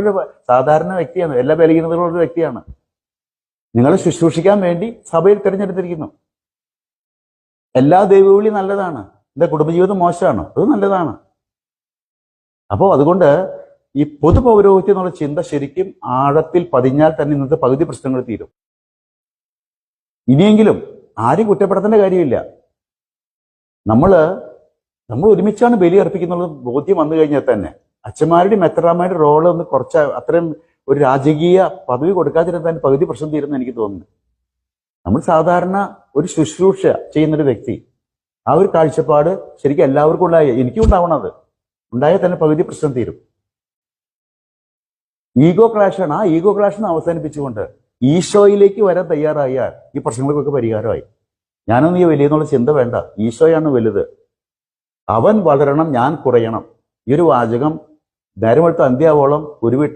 ഒരു സാധാരണ വ്യക്തിയാണ് എല്ലാ ബലഹീനതകളുള്ള ഒരു വ്യക്തിയാണ്. നിങ്ങളെ ശുശ്രൂഷിക്കാൻ വേണ്ടി സഭയിൽ തിരഞ്ഞെടുത്തിരിക്കുന്നു. എല്ലാ ദൈവവിളി നല്ലതാണ്. എന്റെ കുടുംബജീവിതം മോശമാണ്. അത് നല്ലതാണ്. അപ്പോൾ അതുകൊണ്ട് ഈ പൊതു പൗരോഹിത്യം എന്നുള്ള ചിന്ത ശരിക്കും ആഴത്തിൽ പതിഞ്ഞാൽ തന്നെ ഇന്നത്തെ പകുതി പ്രശ്നങ്ങൾ തീരും. ഇനിയെങ്കിലും ആരും കുറ്റപ്പെടുത്തേണ്ട കാര്യമില്ല. നമ്മൾ നമ്മൾ ഒരുമിച്ചാണ് ബലി അർപ്പിക്കുന്നുള്ളത് ബോധ്യം വന്നു കഴിഞ്ഞാൽ തന്നെ അച്ഛന്മാരുടെയും മെത്രാമാരുടെ റോൾ ഒന്ന് കുറച്ച് അത്രയും ഒരു രാജകീയ പദവി കൊടുക്കാതിരുന്ന തന്നെ പകുതി പ്രശ്നം തീരുന്ന എനിക്ക് തോന്നുന്നു. നമ്മൾ സാധാരണ ഒരു ശുശ്രൂഷ ചെയ്യുന്നൊരു വ്യക്തി ആ ഒരു കാഴ്ചപ്പാട് ശരിക്കും എല്ലാവർക്കും ഉണ്ടായ എനിക്കും ഉണ്ടാവണം അത് ഉണ്ടായാൽ തന്നെ പകുതി പ്രശ്നം തീരും. ഈഗോ ക്ലാഷാണ് ആ ഈഗോ ക്ലാഷിനെ അവസാനിപ്പിച്ചുകൊണ്ട് ഈശോയിലേക്ക് വരാൻ തയ്യാറായാൽ ഈ പ്രശ്നങ്ങൾക്കൊക്കെ പരിഹാരമായി. ഞാനൊന്നും ഈ വലിയെന്നുള്ള ചിന്ത വേണ്ട. ഈശോയാണ് വലുത്. അവൻ വളരണം ഞാൻ കുറയണം. ഈ ഒരു വാചകം നേരമെടുത്ത അന്ത്യാവോളം ഒരു